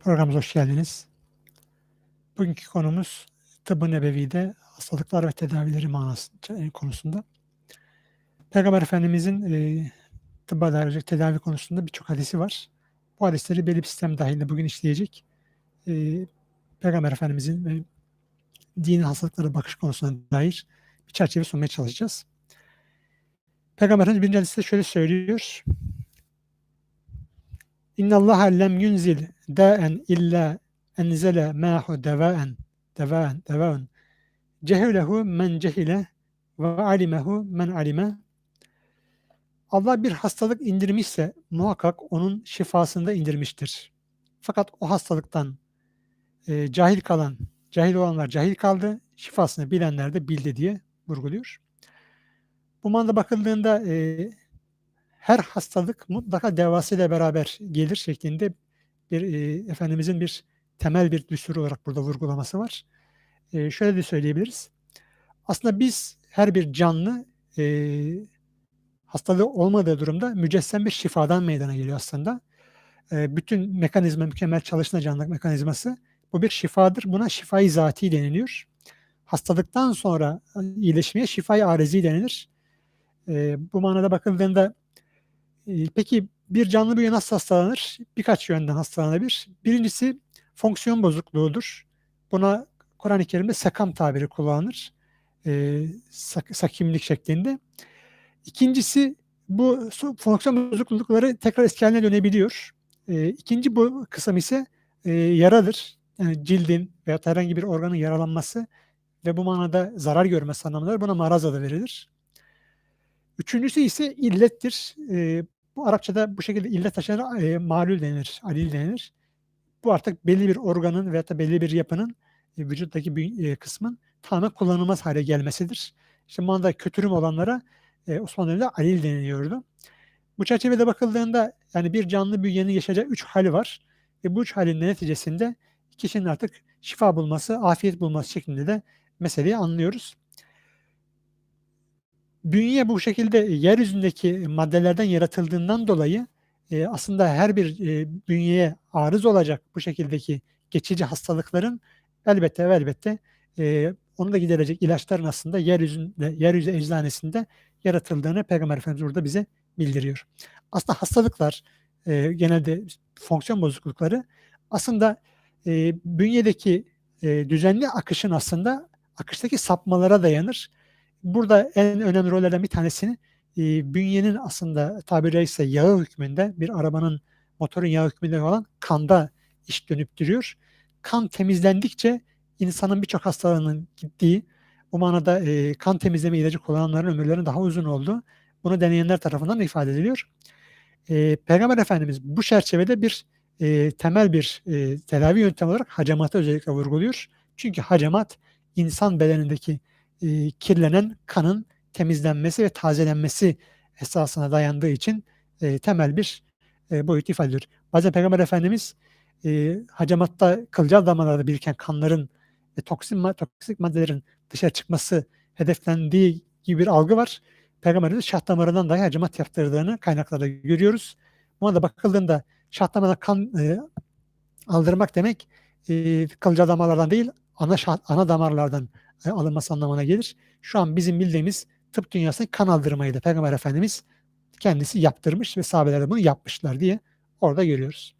Programımıza hoş geldiniz. Bugünkü konumuz Tıbbı Nebevi'de hastalıklar ve tedavileri manası konusunda. Peygamber Efendimizin e, tıbba dair tedavi konusunda birçok hadisi var. Bu hadisleri belli bir sistem dahilinde bugün işleyecek. E, Peygamber Efendimizin ve dini hastalıklara bakış konusuna dair bir çerçeve sunmaya çalışacağız. Peygamber Efendimiz birinci hadiste şöyle söylüyor. İnna Allah lem yunzil da'en illa enzele ma'hu devaen devaen devaen cehilehu men cehile ve alimehu men alime Allah bir hastalık indirmişse muhakkak onun şifasını da indirmiştir. Fakat o hastalıktan e, cahil kalan, cahil olanlar cahil kaldı, şifasını bilenler de bildi diye vurguluyor. Bu manada bakıldığında e, her hastalık mutlaka devasıyla beraber gelir şeklinde bir e, Efendimizin bir temel bir düstur olarak burada vurgulaması var. E, şöyle de söyleyebiliriz. Aslında biz her bir canlı e, hastalığı olmadığı durumda mücessem bir şifadan meydana geliyor aslında. E, bütün mekanizma mükemmel çalışan canlılık mekanizması bu bir şifadır. Buna şifayı zati deniliyor. Hastalıktan sonra iyileşmeye şifayı arezi denilir. E, bu manada bakıldığında peki bir canlı büyüye nasıl hastalanır? Birkaç yönden hastalanabilir. Birincisi fonksiyon bozukluğudur. Buna Kur'an-ı Kerim'de sakam tabiri kullanılır. E, sak, sakimlik şeklinde. İkincisi bu fonksiyon bozuklukları tekrar eski haline dönebiliyor. E, ikinci bu kısım ise e, yaradır. Yani cildin veya herhangi bir organın yaralanması ve bu manada zarar görmesi anlamında buna maraz adı verilir. Üçüncüsü ise illettir. E, bu Arapçada bu şekilde illet taşıyanlara e, malul denir, alil denir. Bu artık belli bir organın veya da belli bir yapının e, vücuttaki bir e, kısmın tamamen kullanılmaz hale gelmesidir. İşte bu anda kötürüm olanlara e, Osmanlı döneminde alil deniliyordu. Bu çerçevede bakıldığında yani bir canlı bünyenin yaşayacağı üç hali var. Ve bu üç halin neticesinde kişinin artık şifa bulması, afiyet bulması şeklinde de meseleyi anlıyoruz. Bünye bu şekilde yeryüzündeki maddelerden yaratıldığından dolayı e, aslında her bir e, bünyeye arız olacak bu şekildeki geçici hastalıkların elbette elbette e, onu da giderecek ilaçların aslında yeryüzünde, yeryüzü eczanesinde yaratıldığını Peygamber Efendimiz burada bize bildiriyor. Aslında hastalıklar e, genelde fonksiyon bozuklukları aslında e, bünyedeki e, düzenli akışın aslında akıştaki sapmalara dayanır. Burada en önemli rollerden bir tanesini e, bünyenin aslında tabiri caizse yağı hükmünde bir arabanın motorun yağı hükmünde olan kanda iş dönüp duruyor. Kan temizlendikçe insanın birçok hastalığının gittiği, bu manada e, kan temizleme ilacı kullananların ömürlerinin daha uzun olduğu, bunu deneyenler tarafından ifade ediliyor. E, Peygamber Efendimiz bu çerçevede bir e, temel bir e, tedavi yöntemi olarak hacamatı özellikle vurguluyor. Çünkü hacamat insan bedenindeki e, kirlenen kanın temizlenmesi ve tazelenmesi esasına dayandığı için e, temel bir e, boyut ifade. Bazen Peygamber Efendimiz e, hacamatta kılcal damarlarda biriken kanların ve toksin, toksik maddelerin dışarı çıkması hedeflendiği gibi bir algı var. Peygamberimiz şah damarından dahi hacamat yaptırdığını kaynaklarda görüyoruz. Buna da bakıldığında şah damarına kan e, aldırmak demek e, kılcal damarlardan değil ana, şah, ana damarlardan alınması anlamına gelir. Şu an bizim bildiğimiz tıp dünyasında kan aldırmayı da Peygamber Efendimiz kendisi yaptırmış ve sahabeler de bunu yapmışlar diye orada görüyoruz.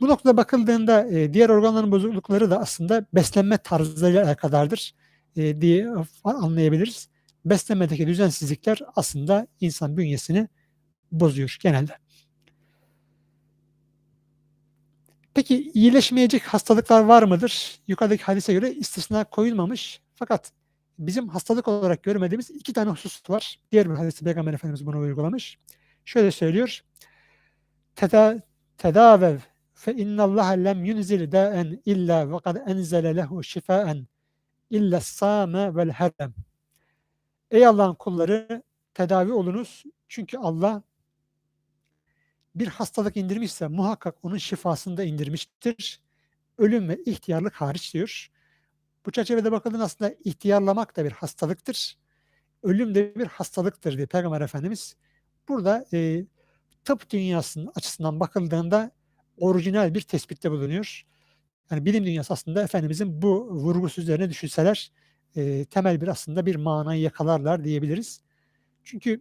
Bu noktada bakıldığında e, diğer organların bozuklukları da aslında beslenme tarzıyla alakadardır e, diye anlayabiliriz. Beslenmedeki düzensizlikler aslında insan bünyesini bozuyor genelde. Peki iyileşmeyecek hastalıklar var mıdır? Yukarıdaki hadise göre istisna koyulmamış. Fakat bizim hastalık olarak görmediğimiz iki tane husus var. Diğer bir hadiste Peygamber Efendimiz bunu uygulamış. Şöyle söylüyor. Teda, tedavev fe innallaha lem yunzil da'en illa ve kad enzele lehu şifaen illa sâme vel herem. Ey Allah'ın kulları tedavi olunuz. Çünkü Allah bir hastalık indirmişse muhakkak onun şifasını da indirmiştir. Ölüm ve ihtiyarlık hariç diyor. Bu çerçevede bakıldığında aslında ihtiyarlamak da bir hastalıktır. Ölüm de bir hastalıktır diye Peygamber Efendimiz burada e, tıp dünyasının açısından bakıldığında orijinal bir tespitte bulunuyor. Yani bilim dünyası aslında Efendimizin bu vurgusu üzerine düşünseler e, temel bir aslında bir manayı yakalarlar diyebiliriz. Çünkü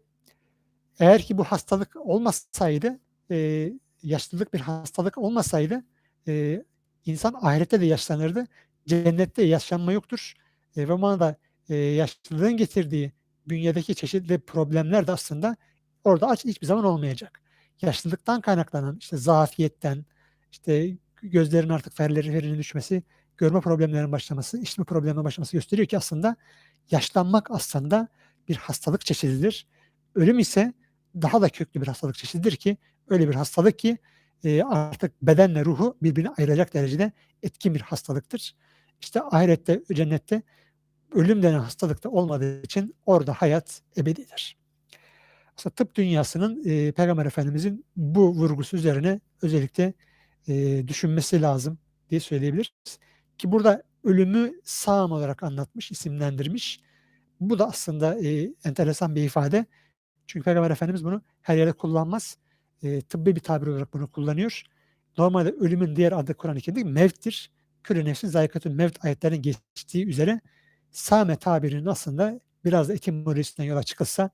eğer ki bu hastalık olmasaydı, e, yaşlılık bir hastalık olmasaydı e, insan ahirette de yaşlanırdı. Cennette yaşlanma yoktur. E, ve bana da e, yaşlılığın getirdiği bünyedeki çeşitli problemler de aslında orada aç hiçbir zaman olmayacak. Yaşlılıktan kaynaklanan işte zafiyetten, işte gözlerin artık ferleri ferinin düşmesi, görme problemlerinin başlaması, işitme problemlerinin başlaması gösteriyor ki aslında yaşlanmak aslında bir hastalık çeşididir. Ölüm ise daha da köklü bir hastalık çeşididir ki öyle bir hastalık ki e, artık bedenle ruhu birbirine ayıracak derecede etkin bir hastalıktır. İşte ahirette, cennette ölüm denen hastalıkta olmadığı için orada hayat ebedidir. Aslında tıp dünyasının e, Peygamber Efendimizin bu vurgusu üzerine özellikle e, düşünmesi lazım diye söyleyebiliriz. Ki burada ölümü sağım olarak anlatmış, isimlendirmiş. Bu da aslında e, enteresan bir ifade. Çünkü Peygamber Efendimiz bunu her yerde kullanmaz. E, tıbbi bir tabir olarak bunu kullanıyor. Normalde ölümün diğer adı Kur'an-ı Kerim'de mevttir. Külü nefsin zayikatül mevt ayetlerinin geçtiği üzere same tabirinin aslında biraz da etimolojisinden yola çıkılsa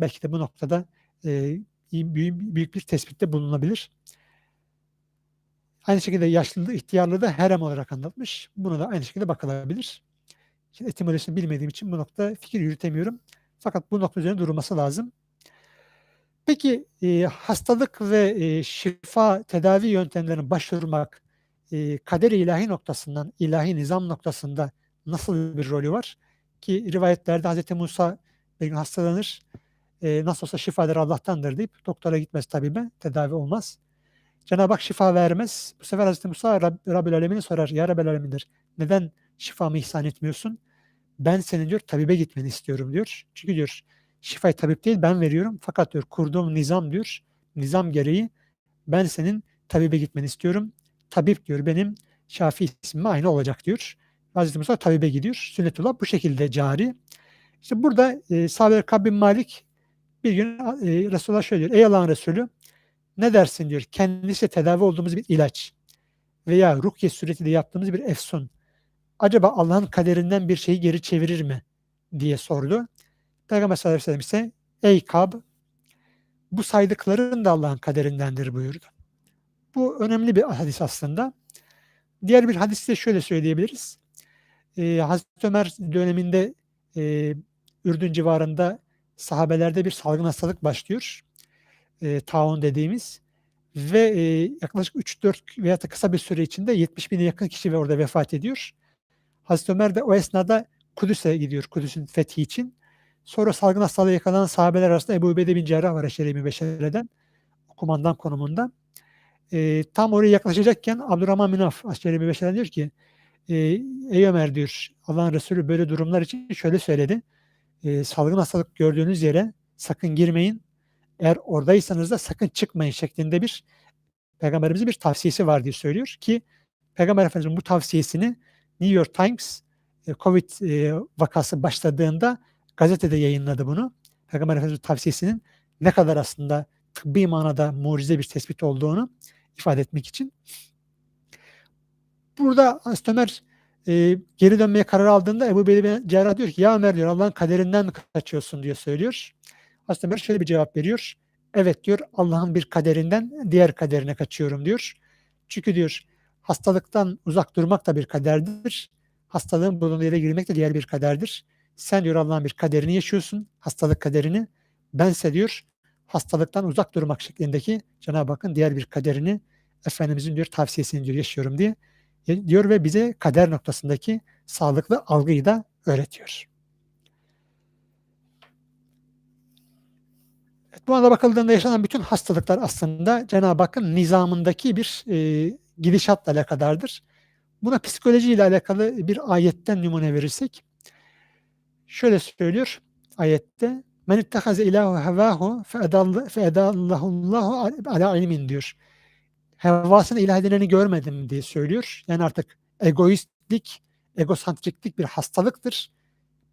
belki de bu noktada e, büyük, bir tespitte bulunabilir. Aynı şekilde yaşlılığı, ihtiyarlığı da herem olarak anlatmış. Bunu da aynı şekilde bakılabilir. Şimdi etimolojisini bilmediğim için bu nokta fikir yürütemiyorum. Fakat bu nokta üzerine durulması lazım. Peki e, hastalık ve e, şifa tedavi yöntemlerine başvurmak e, kader ilahi noktasından, ilahi nizam noktasında nasıl bir rolü var? Ki rivayetlerde Hz. Musa bir gün hastalanır. E, nasıl olsa şifa eder Allah'tandır deyip doktora gitmez tabibe, tedavi olmaz. Cenab-ı Hak şifa vermez. Bu sefer Hz. Musa Rab, Rabbül Alemin'i sorar. Ya Rabbül Alemin'dir. Neden şifamı ihsan etmiyorsun? Ben senin diyor tabibe gitmeni istiyorum diyor. Çünkü diyor şifayı tabip değil ben veriyorum. Fakat diyor kurduğum nizam diyor. Nizam gereği ben senin tabibe gitmeni istiyorum. Tabip diyor benim Şafi ismime aynı olacak diyor. Hazreti Musa tabibe gidiyor. Sünnetullah bu şekilde cari. İşte burada e, Sahabe Kabbin Malik bir gün e, Resulullah şöyle diyor. Ey Allah'ın Resulü ne dersin diyor. Kendisi tedavi olduğumuz bir ilaç veya rukiye suretiyle yaptığımız bir efsun acaba Allah'ın kaderinden bir şeyi geri çevirir mi diye sordu. Peygamber sallallahu aleyhi ve sellem ise ey Kab bu saydıkların da Allah'ın kaderindendir buyurdu. Bu önemli bir hadis aslında. Diğer bir hadiste şöyle söyleyebiliriz. Ee, Hazreti Ömer döneminde e, Ürdün civarında sahabelerde bir salgın hastalık başlıyor. E, taun dediğimiz. Ve e, yaklaşık 3-4 veya da kısa bir süre içinde 70 bine yakın kişi ve orada vefat ediyor. Hazreti Ömer de o esnada Kudüs'e gidiyor Kudüs'ün fethi için. Sonra salgın hastalığı yakalanan sahabeler arasında Ebu Ubeyde bin Cerrah var Eşere-i Beşere'den. Kumandan konumunda. E, tam oraya yaklaşacakken Abdurrahman Minaf Eşere-i Beşere'den diyor ki e, Ey Ömer diyor Allah'ın Resulü böyle durumlar için şöyle söyledi. E, salgın hastalık gördüğünüz yere sakın girmeyin. Eğer oradaysanız da sakın çıkmayın şeklinde bir Peygamberimizin bir tavsiyesi var diye söylüyor ki Peygamber Efendimiz'in bu tavsiyesini New York Times e, Covid e, vakası başladığında gazetede yayınladı bunu. Peygamber Efendimiz tavsiyesinin ne kadar aslında tıbbi manada mucize bir tespit olduğunu ifade etmek için. Burada Hazreti Ömer e, geri dönmeye karar aldığında Ebu Beyli Cerrah diyor ki ya Ömer diyor Allah'ın kaderinden mi kaçıyorsun diye söylüyor. Hazreti Ömer şöyle bir cevap veriyor. Evet diyor Allah'ın bir kaderinden diğer kaderine kaçıyorum diyor. Çünkü diyor hastalıktan uzak durmak da bir kaderdir. Hastalığın bulunduğu yere girmek de diğer bir kaderdir. Sen diyor Allah'ın bir kaderini yaşıyorsun, hastalık kaderini. Bense diyor hastalıktan uzak durmak şeklindeki Cenab-ı Hakk'ın diğer bir kaderini Efendimizin diyor tavsiyesini diyor yaşıyorum diye diyor ve bize kader noktasındaki sağlıklı algıyı da öğretiyor. Evet, bu anda bakıldığında yaşanan bütün hastalıklar aslında Cenab-ı Hakk'ın nizamındaki bir e, gidişatla alakadardır. Buna psikoloji ile alakalı bir ayetten numune verirsek şöyle söylüyor ayette men ittehaze ilahu hevahu fe edallahullahu ala ilmin diyor. Hevasını ilah edineni görmedim diye söylüyor. Yani artık egoistlik, egosantriklik bir hastalıktır.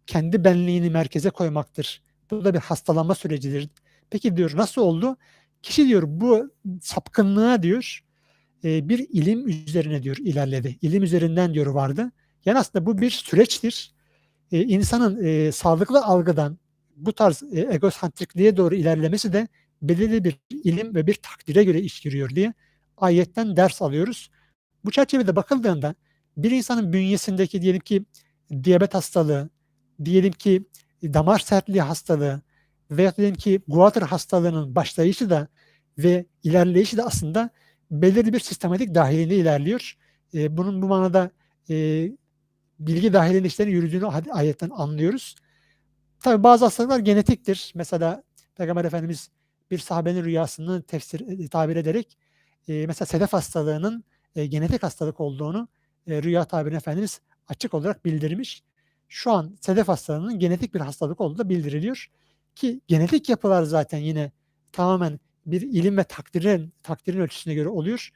Kendi benliğini merkeze koymaktır. Bu da bir hastalanma sürecidir. Peki diyor nasıl oldu? Kişi diyor bu sapkınlığa diyor e, bir ilim üzerine diyor ilerledi. İlim üzerinden diyor vardı. Yani aslında bu bir süreçtir. E, insanın e, sağlıklı algıdan bu tarz e, egosantrikliğe doğru ilerlemesi de belirli bir ilim ve bir takdire göre iş giriyor diye ayetten ders alıyoruz. Bu çerçevede bakıldığında bir insanın bünyesindeki diyelim ki diyabet hastalığı, diyelim ki damar sertliği hastalığı veya diyelim ki guatr hastalığının başlayışı da ve ilerleyişi de aslında belirli bir sistematik dahilinde ilerliyor. E, bunun bu manada e, bilgi dahilinde işlerin yürüdüğünü ayetten anlıyoruz. Tabi bazı hastalıklar genetiktir. Mesela Peygamber Efendimiz bir sahabenin rüyasını tefsir e, tabir ederek e, mesela sedef hastalığının e, genetik hastalık olduğunu e, rüya tabirine Efendimiz açık olarak bildirmiş. Şu an sedef hastalığının genetik bir hastalık olduğu da bildiriliyor. Ki genetik yapılar zaten yine tamamen bir ilim ve takdirin, takdirin ölçüsüne göre oluyor.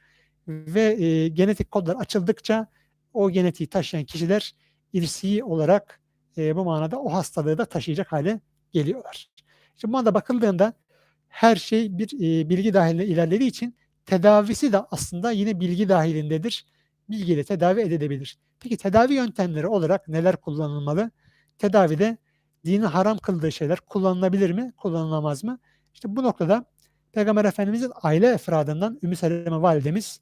Ve e, genetik kodlar açıldıkça o genetiği taşıyan kişiler irsi olarak e, bu manada o hastalığı da taşıyacak hale geliyorlar. İşte bu manada bakıldığında her şey bir e, bilgi dahilinde ilerlediği için tedavisi de aslında yine bilgi dahilindedir. Bilgiyle tedavi edilebilir. Peki tedavi yöntemleri olarak neler kullanılmalı? Tedavide dinin haram kıldığı şeyler kullanılabilir mi, kullanılamaz mı? İşte bu noktada Peygamber Efendimizin aile efradından Ümmü Seleme validemiz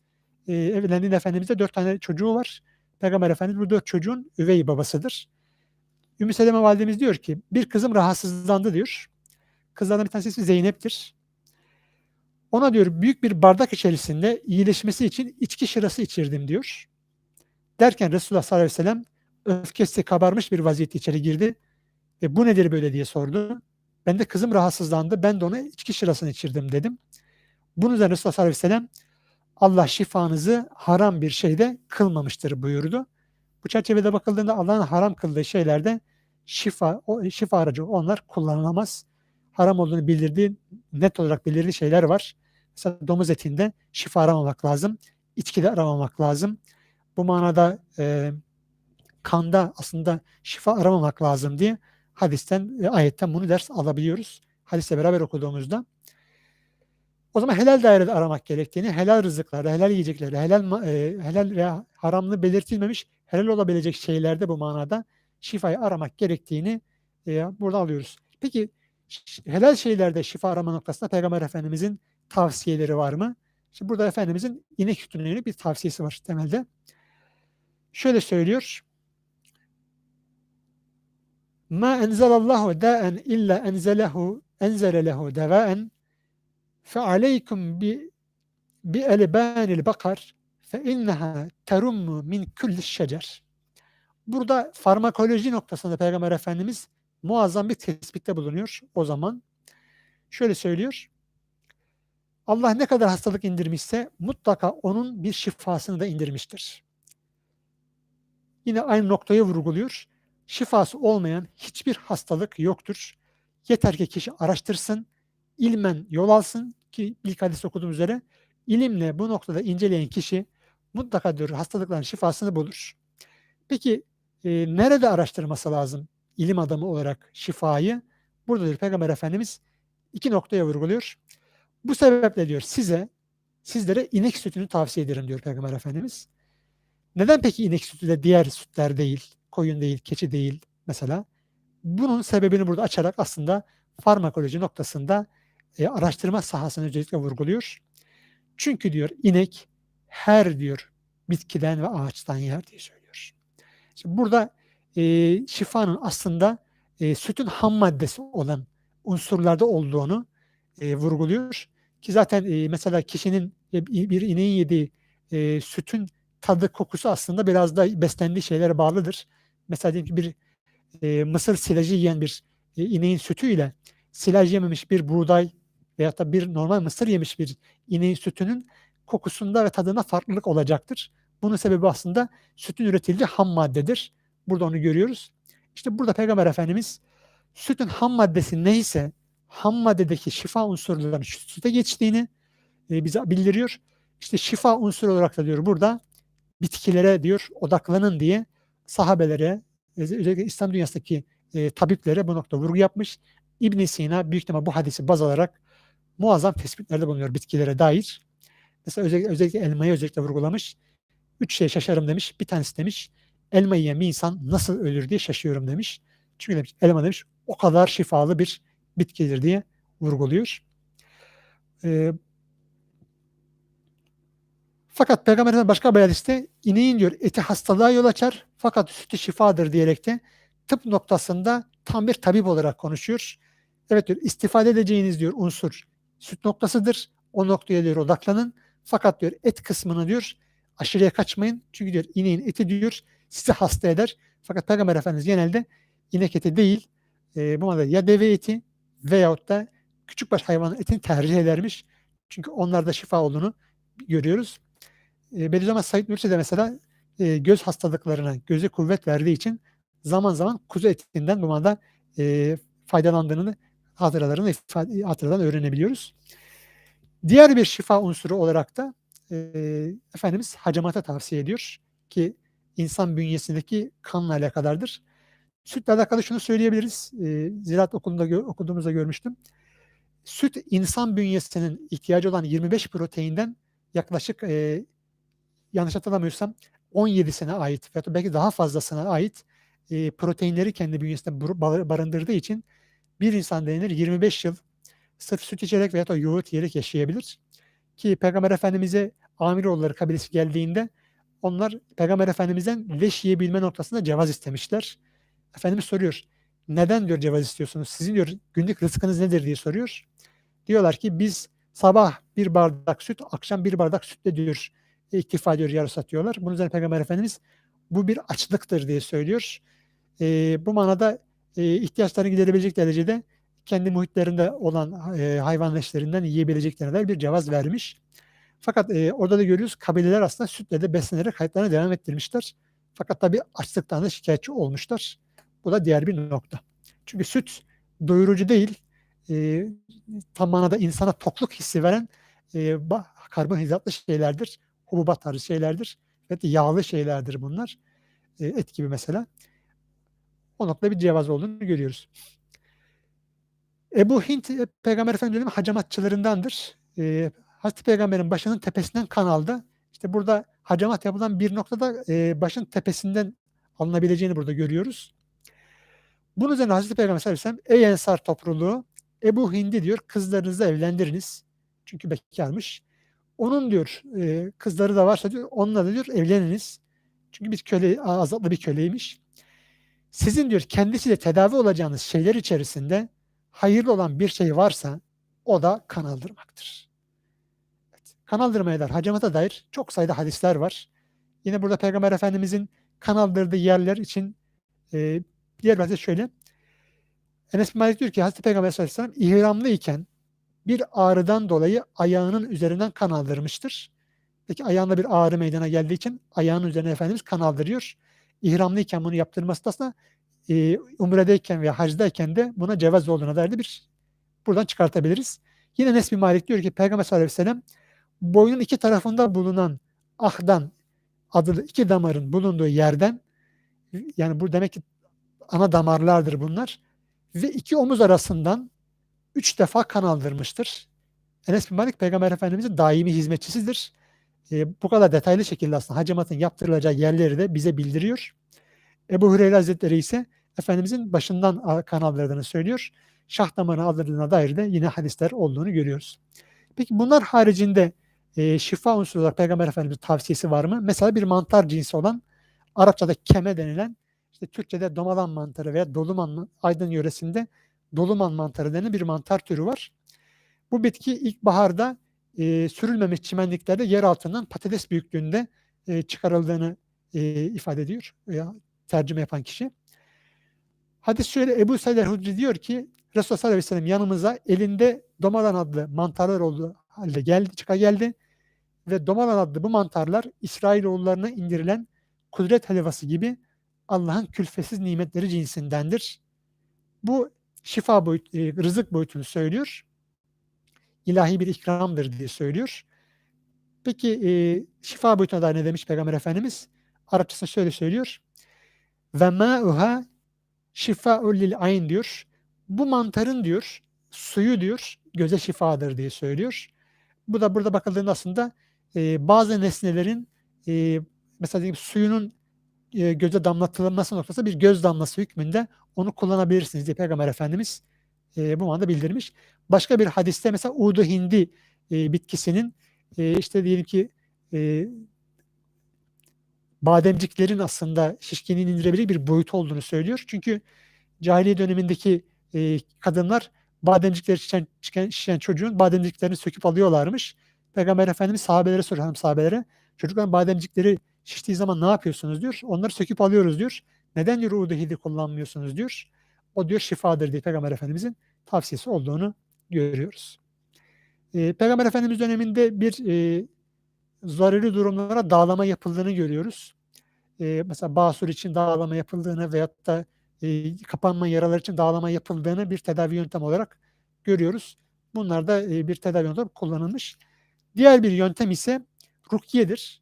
e, evlendiğinde Efendimiz'de dört tane çocuğu var. Peygamber Efendimiz bu dört çocuğun üvey babasıdır. Ümmü Seleme validemiz diyor ki bir kızım rahatsızlandı diyor. Kızlardan bir tanesi Zeynep'tir. Ona diyor büyük bir bardak içerisinde iyileşmesi için içki şırası içirdim diyor. Derken Resulullah sallallahu aleyhi ve sellem öfkesi kabarmış bir vaziyette içeri girdi ve bu nedir böyle diye sordu. Ben de kızım rahatsızlandı. Ben de ona içki şırasını içirdim dedim. Bunun üzerine Resulullah sallallahu aleyhi ve sellem Allah şifanızı haram bir şeyde kılmamıştır buyurdu. Bu çerçevede bakıldığında Allah'ın haram kıldığı şeylerde şifa, o şifa aracı onlar kullanılamaz. Haram olduğunu bildirdiği, net olarak bildirdiği şeyler var. Mesela domuz etinde şifa aramamak lazım. İçkide aramamak lazım. Bu manada e, kanda aslında şifa aramamak lazım diye hadisten, e, ayetten bunu ders alabiliyoruz. Hadisle beraber okuduğumuzda. O zaman helal dairede aramak gerektiğini, helal rızıklarda, helal yiyeceklerde, helal, e, helal veya haramlı belirtilmemiş helal olabilecek şeylerde bu manada şifayı aramak gerektiğini e, burada alıyoruz. Peki helal şeylerde şifa arama noktasında Peygamber Efendimizin tavsiyeleri var mı? Şimdi burada Efendimizin inek sütüne yönelik bir tavsiyesi var temelde. Şöyle söylüyor. Ma enzelallahu da'en illa enzelehu enzele lehu devaen fe aleykum bi bi elbanil bakar fe inneha terummu min kulli şecer. Burada farmakoloji noktasında Peygamber Efendimiz muazzam bir tespitte bulunuyor o zaman. Şöyle söylüyor. Allah ne kadar hastalık indirmişse mutlaka onun bir şifasını da indirmiştir. Yine aynı noktayı vurguluyor. Şifası olmayan hiçbir hastalık yoktur. Yeter ki kişi araştırsın, ilmen yol alsın ki ilk hadis okuduğum üzere ilimle bu noktada inceleyen kişi mutlaka diyor hastalıkların şifasını bulur. Peki e, nerede araştırması lazım ilim adamı olarak şifayı? Burada diyor Peygamber Efendimiz iki noktaya vurguluyor. Bu sebeple diyor size sizlere inek sütünü tavsiye ederim diyor Peygamber Efendimiz. Neden peki inek sütü de diğer sütler değil, koyun değil, keçi değil mesela? Bunun sebebini burada açarak aslında farmakoloji noktasında e, araştırma sahasını özellikle vurguluyor. Çünkü diyor inek her diyor bitkiden ve ağaçtan yer diye söylüyor. Şimdi burada e, şifanın aslında e, sütün ham maddesi olan unsurlarda olduğunu e, vurguluyor. Ki zaten e, mesela kişinin e, bir ineğin yediği e, sütün tadı kokusu aslında biraz da beslendiği şeylere bağlıdır. Mesela diyelim ki bir e, mısır silajı yiyen bir e, ineğin sütüyle silaj yememiş bir buğday veyahut da bir normal mısır yemiş bir ineğin sütünün kokusunda ve tadında farklılık olacaktır. Bunun sebebi aslında sütün üretildiği ham maddedir. Burada onu görüyoruz. İşte burada Peygamber Efendimiz sütün ham maddesi neyse ham maddedeki şifa unsurlarının süte geçtiğini e, bize bildiriyor. İşte şifa unsuru olarak da diyor burada bitkilere diyor odaklanın diye sahabelere özellikle İslam dünyasındaki e, tabiplere bu nokta vurgu yapmış. İbn Sina büyük ihtimal bu hadisi baz alarak muazzam tespitlerde bulunuyor bitkilere dair. Mesela özellikle, özellikle elmayı özellikle vurgulamış. Üç şey şaşarım demiş. Bir tanesi demiş elma yiyen bir insan nasıl ölür diye şaşıyorum demiş. Çünkü demiş elma demiş o kadar şifalı bir bitkidir diye vurguluyor. Ee, fakat Peygamber Efendimiz başka bir hadiste ineğin diyor eti hastalığa yol açar fakat sütü şifadır diyerek de tıp noktasında tam bir tabip olarak konuşuyor. Evet diyor istifade edeceğiniz diyor unsur süt noktasıdır. O noktaya diyor odaklanın. Fakat diyor et kısmını diyor aşırıya kaçmayın. Çünkü diyor ineğin eti diyor sizi hasta eder. Fakat Peygamber Efendimiz genelde inek eti değil e, bu madde ya deve eti veyahut da küçükbaş hayvanın etini tercih edermiş. Çünkü onlarda şifa olduğunu görüyoruz. E, Bediüzzaman Said Nursi de mesela e, göz hastalıklarına göze kuvvet verdiği için zaman zaman kuzu etinden bu madde e, faydalandığını hatıralarını ifade, hatıradan öğrenebiliyoruz. Diğer bir şifa unsuru olarak da e, Efendimiz hacamata tavsiye ediyor ki insan bünyesindeki kanla alakadardır. Sütle alakalı şunu söyleyebiliriz. E, Ziraat okulunda okuduğumuzda görmüştüm. Süt insan bünyesinin ihtiyacı olan 25 proteinden yaklaşık e, yanlış hatırlamıyorsam 17'sine ait veya belki daha fazlasına ait e, proteinleri kendi bünyesinde barındırdığı için bir insan denir 25 yıl sırf süt içerek veya da yoğurt yiyerek yaşayabilir. Ki Peygamber Efendimiz'e Amiroğulları kabilesi geldiğinde onlar Peygamber Efendimiz'den leş yiyebilme noktasında cevaz istemişler. Efendimiz soruyor. Neden diyor cevaz istiyorsunuz? Sizin diyor günlük rızkınız nedir diye soruyor. Diyorlar ki biz sabah bir bardak süt, akşam bir bardak sütle diyor iktifa ediyor yarı satıyorlar. Bunun üzerine Peygamber Efendimiz bu bir açlıktır diye söylüyor. E, bu manada e, ihtiyaçlarını giderebilecek derecede kendi muhitlerinde olan e, hayvan yiyebileceklerine dair bir cevaz vermiş. Fakat e, orada da görüyoruz kabileler aslında sütle de beslenerek hayatlarını devam ettirmişler. Fakat tabii açlıktan da şikayetçi olmuşlar. Bu da diğer bir nokta. Çünkü süt doyurucu değil, e, tam manada insana tokluk hissi veren e, karbonhidratlı şeylerdir, hububat tarzı şeylerdir ve yağlı şeylerdir bunlar. E, et gibi mesela. O noktada bir cevaz olduğunu görüyoruz. Ebu Hint Peygamber Efendimiz'in hacamatçılarındandır. E, Hazreti Peygamber'in başının tepesinden kan aldı. İşte burada hacamat yapılan bir noktada e, başın tepesinden alınabileceğini burada görüyoruz. Bunun üzerine Hazreti Peygamber sallallahu sellem ey ensar topluluğu Ebu Hindi diyor kızlarınızı evlendiriniz. Çünkü bekarmış. Onun diyor e, kızları da varsa diyor onunla da diyor evleniniz. Çünkü bir köle azatlı bir köleymiş. Sizin diyor kendisiyle tedavi olacağınız şeyler içerisinde hayırlı olan bir şey varsa o da kan aldırmaktır. Evet, kan aldırmaya dair, hacamata dair çok sayıda hadisler var. Yine burada Peygamber Efendimizin kan aldırdığı yerler için e, diğer hadis şöyle. Enes Malik diyor ki Hazreti Peygamber sallallahu ihramlı iken bir ağrıdan dolayı ayağının üzerinden kan aldırmıştır. Peki ayağında bir ağrı meydana geldiği için ayağının üzerine Efendimiz kan aldırıyor. İhramlıyken bunu yaptırması da e, umredeyken veya hacdayken de buna cevaz olduğuna dair de bir buradan çıkartabiliriz. Yine Nesbi Malik diyor ki Peygamber sallallahu aleyhi ve sellem boynun iki tarafında bulunan ahdan adlı iki damarın bulunduğu yerden yani bu demek ki ana damarlardır bunlar ve iki omuz arasından üç defa kan aldırmıştır. Enes bin Malik Peygamber Efendimiz'in daimi hizmetçisidir. E, bu kadar detaylı şekilde aslında hacamatın yaptırılacağı yerleri de bize bildiriyor. Ebu Hureyre Hazretleri ise Efendimizin başından kan aldırdığını söylüyor. Şah damarını aldırdığına dair de yine hadisler olduğunu görüyoruz. Peki bunlar haricinde e, şifa unsuru olarak Peygamber Efendimiz'in tavsiyesi var mı? Mesela bir mantar cinsi olan Arapçada keme denilen işte Türkçe'de domalan mantarı veya doluman Aydın yöresinde doluman mantarı denen bir mantar türü var. Bu bitki ilkbaharda e, sürülmemiş çimenliklerde yer altından patates büyüklüğünde e, çıkarıldığını e, ifade ediyor veya tercüme yapan kişi. Hadis şöyle Ebu Said el-Hudri diyor ki Resulullah sallallahu aleyhi ve sellem yanımıza elinde domalan adlı mantarlar olduğu halde geldi, çıka geldi ve domalan adlı bu mantarlar İsrailoğullarına indirilen kudret helvası gibi Allah'ın külfesiz nimetleri cinsindendir. Bu şifa boyut, e, rızık boyutunu söylüyor. İlahi bir ikramdır diye söylüyor. Peki e, şifa boyutuna dair ne demiş Peygamber Efendimiz? Arapçasında şöyle söylüyor. Ve ma'uha şifa'ul lil ayn diyor. Bu mantarın diyor suyu diyor göze şifadır diye söylüyor. Bu da burada bakıldığında aslında e, bazı nesnelerin e, mesela diyelim suyunun e, göze damlatılması noktası bir göz damlası hükmünde onu kullanabilirsiniz diye Peygamber Efendimiz e, bu manada bildirmiş. Başka bir hadiste mesela udu hindi e, bitkisinin e, işte diyelim ki e, bademciklerin aslında şişkinliğini indirebilecek bir boyut olduğunu söylüyor. Çünkü cahiliye dönemindeki e, kadınlar bademcikleri şişen, şişen, şişen çocuğun bademciklerini söküp alıyorlarmış. Peygamber Efendimiz sahabelere soruyor hanım sahabelere. Çocukların bademcikleri şiştiği zaman ne yapıyorsunuz diyor. Onları söküp alıyoruz diyor. Neden diyor udehidi kullanmıyorsunuz diyor. O diyor şifadır diye Peygamber Efendimizin tavsiyesi olduğunu görüyoruz. E, Peygamber Efendimiz döneminde bir e, zaruri durumlara dağlama yapıldığını görüyoruz. E, mesela basur için dağlama yapıldığını veyahut da e, kapanma yaralar için dağlama yapıldığını bir tedavi yöntem olarak görüyoruz. Bunlar da e, bir tedavi yöntem kullanılmış. Diğer bir yöntem ise rukiyedir.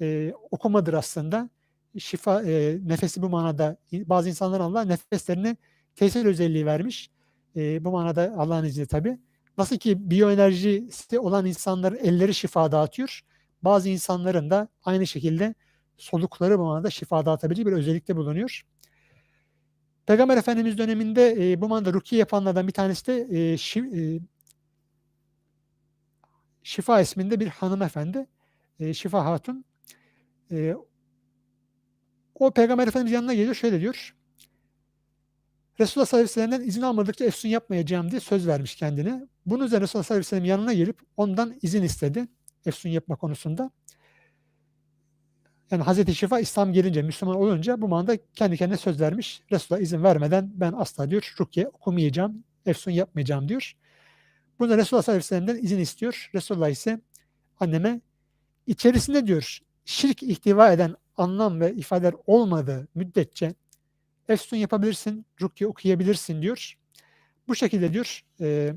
E, okumadır aslında. Şifa, e, nefesi bu manada bazı insanlar Allah nefeslerine tesir özelliği vermiş. E, bu manada Allah'ın izniyle tabi. Nasıl ki biyoenerjisi olan insanların elleri şifa dağıtıyor. Bazı insanların da aynı şekilde solukları bu manada şifa dağıtabileceği bir özellikte bulunuyor. Peygamber Efendimiz döneminde e, bu manada rukiye yapanlardan bir tanesi de e, şi, e, Şifa isminde bir hanımefendi. E, Şifa Hatun. E, o Peygamber Efendimiz yanına geliyor şöyle diyor. Resulullah sallallahu aleyhi ve sellem'den izin almadıkça efsun yapmayacağım diye söz vermiş kendine. Bunun üzerine Resulullah sallallahu aleyhi ve sellem yanına gelip ondan izin istedi. Efsun yapma konusunda. Yani Hazreti Şifa İslam gelince, Müslüman olunca bu manada kendi kendine söz vermiş. Resulullah izin vermeden ben asla diyor rukiye okumayacağım, efsun yapmayacağım diyor. Bunda Resulullah sallallahu aleyhi ve sellem'den izin istiyor. Resulullah ise anneme içerisinde diyor şirk ihtiva eden anlam ve ifadeler olmadığı müddetçe efsun yapabilirsin, rukiye okuyabilirsin diyor. Bu şekilde diyor e,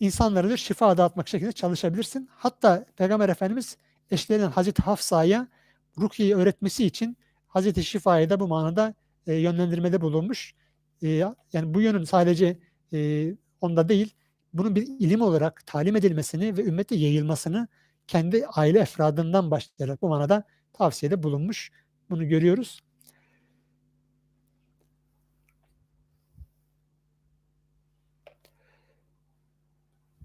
insanlara diyor şifa dağıtmak şekilde çalışabilirsin. Hatta Peygamber Efendimiz eşlerinden Hazreti Hafsa'ya rukiyeyi öğretmesi için Hazreti Şifa'ya da bu manada e, yönlendirmede bulunmuş. E, yani bu yönün sadece e, onda değil, bunun bir ilim olarak talim edilmesini ve ümmete yayılmasını kendi aile efradından başlayarak bu manada tavsiyede bulunmuş. Bunu görüyoruz.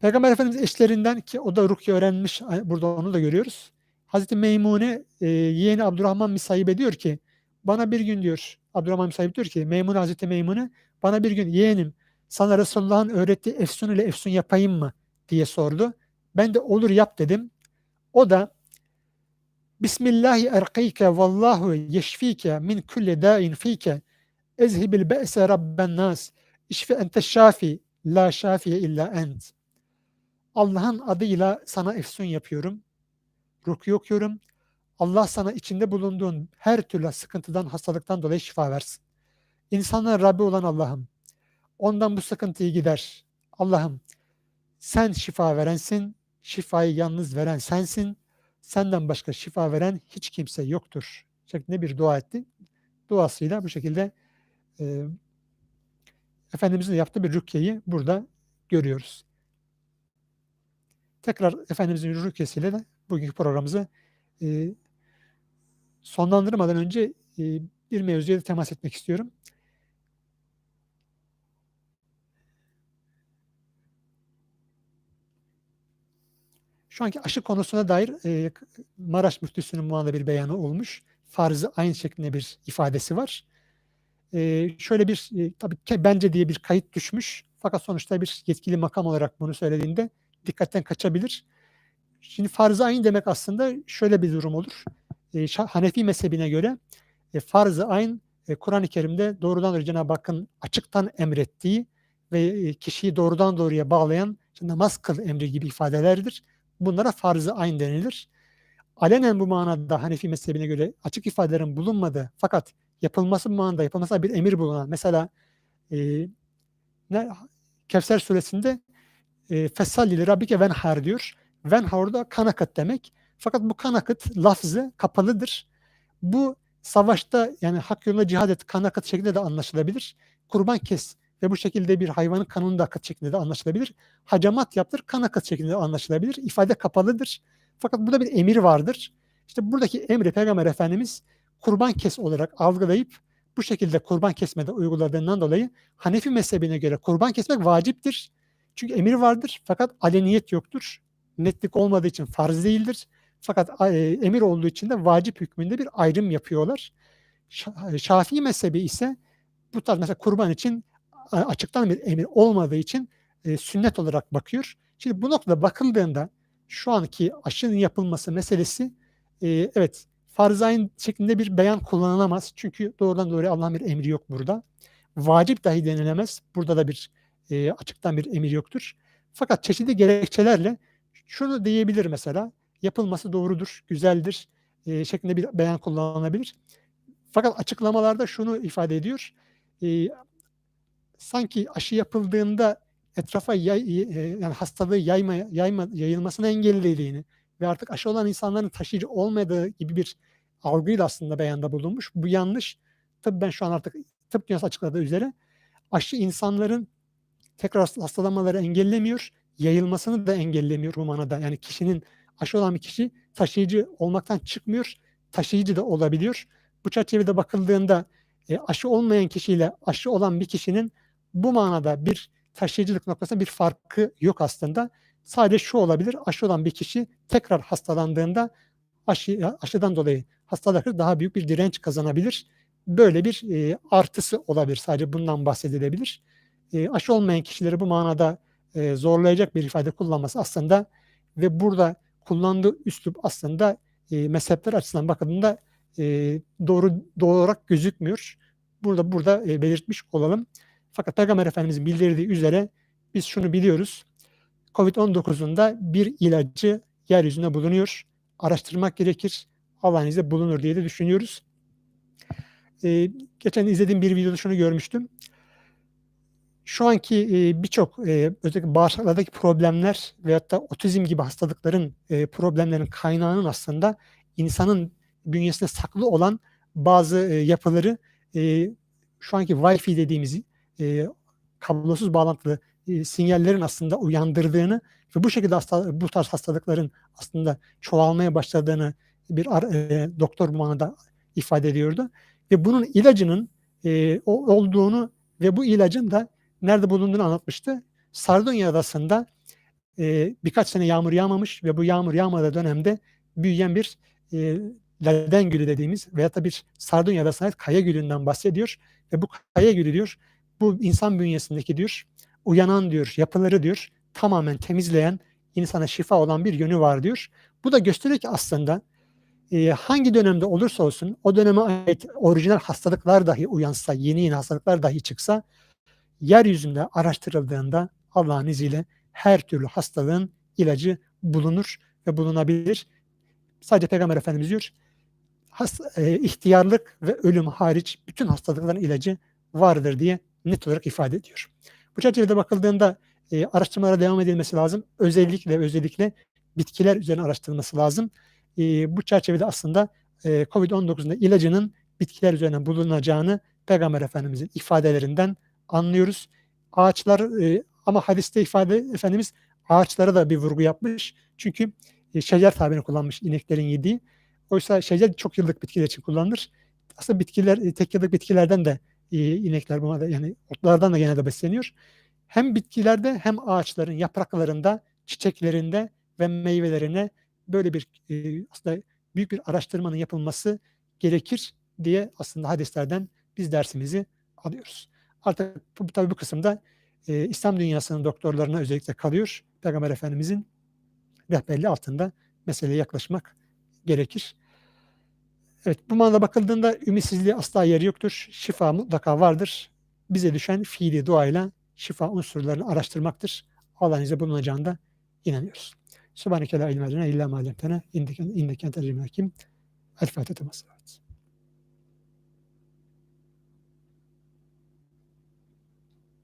Peygamber Efendimiz eşlerinden ki o da rukiye öğrenmiş burada onu da görüyoruz. Hazreti Meymune e, yeğeni Abdurrahman Misayip diyor ki bana bir gün diyor Abdurrahman Misayip diyor ki Meymune Hazreti Meymune bana bir gün yeğenim sana Resulullah'ın öğrettiği efsun ile efsun yapayım mı diye sordu. Ben de olur yap dedim. O da Bismillahi erqike vallahu yeşfike min kulli da'in fike ezhibil be'se rabben nas işfe ente şafi la şafiye illa ent. Allah'ın adıyla sana efsun yapıyorum. Rukiye okuyorum. Allah sana içinde bulunduğun her türlü sıkıntıdan, hastalıktan dolayı şifa versin. İnsanların Rabbi olan Allah'ım Ondan bu sıkıntıyı gider. Allah'ım sen şifa verensin, şifayı yalnız veren sensin. Senden başka şifa veren hiç kimse yoktur. Şeklinde bir dua etti. Duasıyla bu şekilde e, Efendimizin yaptığı bir rükyeyi burada görüyoruz. Tekrar Efendimizin rükyesiyle de bugünkü programımızı e, sonlandırmadan önce e, bir mevzuya temas etmek istiyorum. Şu anki aşı konusuna dair e, Maraş Müftüsü'nün bu anda bir beyanı olmuş. Farzı aynı şeklinde bir ifadesi var. E, şöyle bir, e, tabii bence diye bir kayıt düşmüş. Fakat sonuçta bir yetkili makam olarak bunu söylediğinde dikkatten kaçabilir. Şimdi farz-ı ayn demek aslında şöyle bir durum olur. E, Hanefi mezhebine göre e, farz-ı ayn e, Kur'an-ı Kerim'de doğrudan doğruya Cenab-ı Hakk'ın açıktan emrettiği ve e, kişiyi doğrudan doğruya bağlayan işte namaz kıl emri gibi ifadelerdir. Bunlara farz-ı ayn denilir. Alenen bu manada Hanefi mezhebine göre açık ifadelerin bulunmadığı fakat yapılması bu manada yapılması bir emir bulunan mesela e, Kevser suresinde e, Fessalli Rabbike venhar diyor. Venhar orada kan akıt demek. Fakat bu kan akıt lafzı kapalıdır. Bu savaşta yani hak yolunda cihad et kan akıt şeklinde de anlaşılabilir. Kurban kes ve bu şekilde bir hayvanın kanının da akıt şeklinde de anlaşılabilir. Hacamat yaptır, kan akıt şeklinde de anlaşılabilir. İfade kapalıdır. Fakat burada bir emir vardır. İşte buradaki emri Peygamber Efendimiz kurban kes olarak algılayıp bu şekilde kurban kesmede uyguladığından dolayı Hanefi mezhebine göre kurban kesmek vaciptir. Çünkü emir vardır fakat aleniyet yoktur. Netlik olmadığı için farz değildir. Fakat e, emir olduğu için de vacip hükmünde bir ayrım yapıyorlar. Şafii mezhebi ise bu tarz mesela kurban için açıktan bir emir olmadığı için e, sünnet olarak bakıyor. Şimdi bu noktada bakıldığında şu anki aşının yapılması meselesi e, evet farz şeklinde bir beyan kullanılamaz. Çünkü doğrudan doğruya Allah'ın bir emri yok burada. Vacip dahi denilemez. Burada da bir e, açıktan bir emir yoktur. Fakat çeşitli gerekçelerle şunu diyebilir mesela yapılması doğrudur, güzeldir e, şeklinde bir beyan kullanılabilir. Fakat açıklamalarda şunu ifade ediyor. E, sanki aşı yapıldığında etrafa yay, e, yani hastalığı yayma, yayma, yayılmasını engellediğini ve artık aşı olan insanların taşıyıcı olmadığı gibi bir algıyla aslında beyanda bulunmuş. Bu yanlış. Tabii ben şu an artık tıp dünyası açıkladığı üzere aşı insanların tekrar hastalanmaları engellemiyor, yayılmasını da engellemiyor bu manada. Yani kişinin aşı olan bir kişi taşıyıcı olmaktan çıkmıyor, taşıyıcı da olabiliyor. Bu çerçevede bakıldığında e, aşı olmayan kişiyle aşı olan bir kişinin bu manada bir taşıyıcılık noktasında bir farkı yok aslında. Sadece şu olabilir, aşı olan bir kişi tekrar hastalandığında aşı, aşıdan dolayı hastalıkta daha büyük bir direnç kazanabilir. Böyle bir e, artısı olabilir. Sadece bundan bahsedilebilir. E, aşı olmayan kişileri bu manada e, zorlayacak bir ifade kullanması aslında ve burada kullandığı üslup aslında e, mezhepler açısından bakıldığında e, doğru doğru olarak gözükmüyor. Burada burada belirtmiş olalım. Fakat Peygamber Efendimizin bildirdiği üzere biz şunu biliyoruz. Covid-19'un da bir ilacı yeryüzünde bulunuyor. Araştırmak gerekir. Allah'ın izniyle bulunur diye de düşünüyoruz. Ee, geçen izlediğim bir videoda şunu görmüştüm. Şu anki e, birçok e, özellikle bağırsaklardaki problemler veyahut da otizm gibi hastalıkların e, problemlerin kaynağının aslında insanın bünyesinde saklı olan bazı e, yapıları e, şu anki Wi-Fi dediğimiz e, kablosuz bağlantılı e, sinyallerin aslında uyandırdığını ve bu şekilde hasta, bu tarz hastalıkların aslında çoğalmaya başladığını bir e, doktor bu manada ifade ediyordu. Ve bunun ilacının e, olduğunu ve bu ilacın da nerede bulunduğunu anlatmıştı. Sardunya Adası'nda e, birkaç sene yağmur yağmamış ve bu yağmur yağmadığı dönemde büyüyen bir e, laden gülü dediğimiz veya da bir Sardunya Adası'na ait kaya gülünden bahsediyor. Ve bu kaya gülü diyor bu insan bünyesindeki diyor uyanan diyor yapıları diyor tamamen temizleyen insana şifa olan bir yönü var diyor. Bu da gösteriyor ki aslında e, hangi dönemde olursa olsun o döneme ait orijinal hastalıklar dahi uyansa, yeni yeni hastalıklar dahi çıksa yeryüzünde araştırıldığında Allah'ın izniyle her türlü hastalığın ilacı bulunur ve bulunabilir. Sadece Peygamber Efendimiz diyor, has, e, ihtiyarlık ve ölüm hariç bütün hastalıkların ilacı vardır diye net olarak ifade ediyor. Bu çerçevede bakıldığında e, araştırmalara devam edilmesi lazım. Özellikle özellikle bitkiler üzerine araştırılması lazım. E, bu çerçevede aslında e, COVID-19'un ilacının bitkiler üzerine bulunacağını Peygamber Efendimizin ifadelerinden anlıyoruz. Ağaçlar e, ama hadiste ifade Efendimiz ağaçlara da bir vurgu yapmış. Çünkü e, şecer tabirini kullanmış ineklerin yediği. Oysa şecer çok yıllık bitkiler için kullanılır. Aslında bitkiler, e, tek yıllık bitkilerden de e, inekler buna yani otlardan da genelde besleniyor. Hem bitkilerde hem ağaçların yapraklarında, çiçeklerinde ve meyvelerine böyle bir e, aslında büyük bir araştırmanın yapılması gerekir diye aslında hadislerden biz dersimizi alıyoruz. Artık bu, tabii bu kısımda e, İslam dünyasının doktorlarına özellikle kalıyor. Peygamber Efendimizin rehberliği altında meseleye yaklaşmak gerekir. Evet bu manada bakıldığında ümitsizliğe asla yeri yoktur. Şifa mutlaka vardır. Bize düşen fiili duayla şifa unsurlarını araştırmaktır. Allah'ın izniyle bulunacağında inanıyoruz. Subhaneke la ilme lena illa ma allamtena inneke entel hakim. El Fatiha.